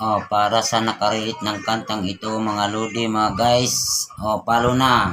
Oh, para sa nakarilit ng kantang ito mga lodi mga guys. Oh, palo na.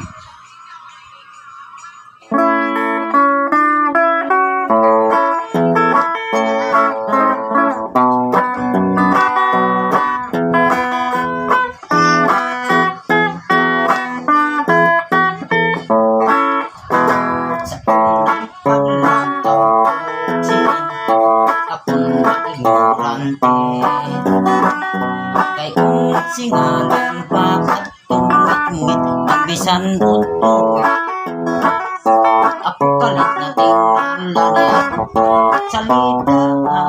Kung singalan pa katungit-ngit Agbisan buto Ako kalit na tingnan Salita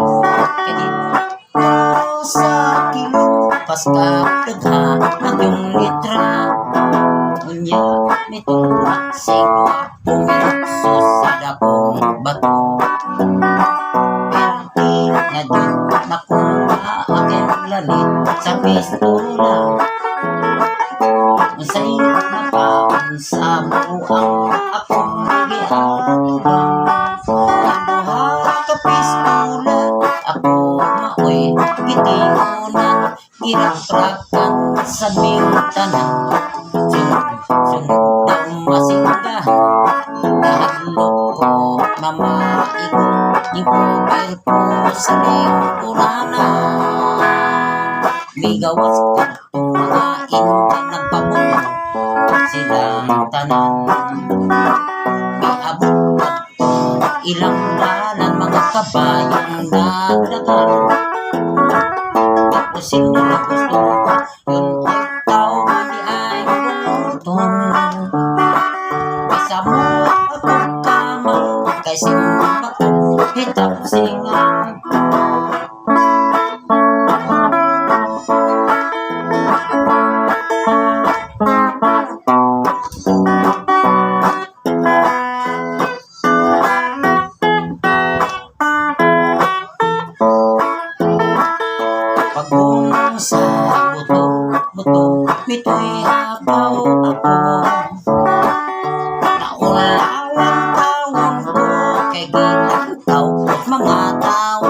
Kadit sa kilo Pas kakagha Ng yung litra Unya Mitong sigwa Pumirukso sa dakong bato Perti na dyan Pistola Sa ingat na paon Sa buang Akong nagihan Nabuha ka pistola Ako maoy Gitingunan Girakrakan Sa bingtanan Sunod Sunod ang masinggahan Nahadlok ko Mamaigo Yung cover ko Sa lingkuranan Migawas ko Itong mga inda Nagpabuno Silang tanan Iabot at Ilang dalan Mga kabayang Nagdagan Tapos sino na gusto Yun ay tao Di ay gumuton Isa mo akong kamang Kay simba ko Hitap singang Buto Mito'y habaw ako Naulawan tawon ko Kay gilang tao Mga tao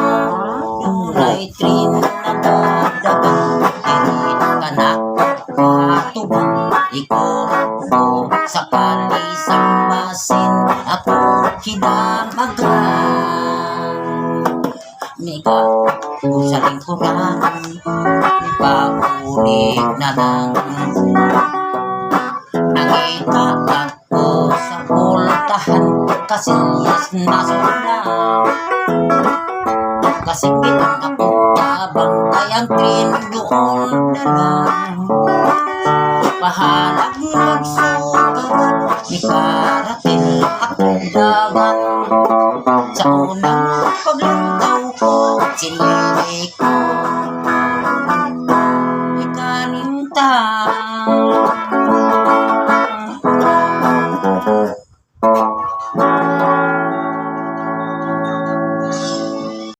Dunay trin Nagadagang Irit ka na Patubang Ikurot ko Sa kalisang basin Ako kinamagan Miga ko sa lingkuran Ipakulig na lang Nakita ako sa pultahan Kasi yes na sulang Kasingit ako tabang Ay ang train doon na lang Pahalag magsugat Ni karating akong dagat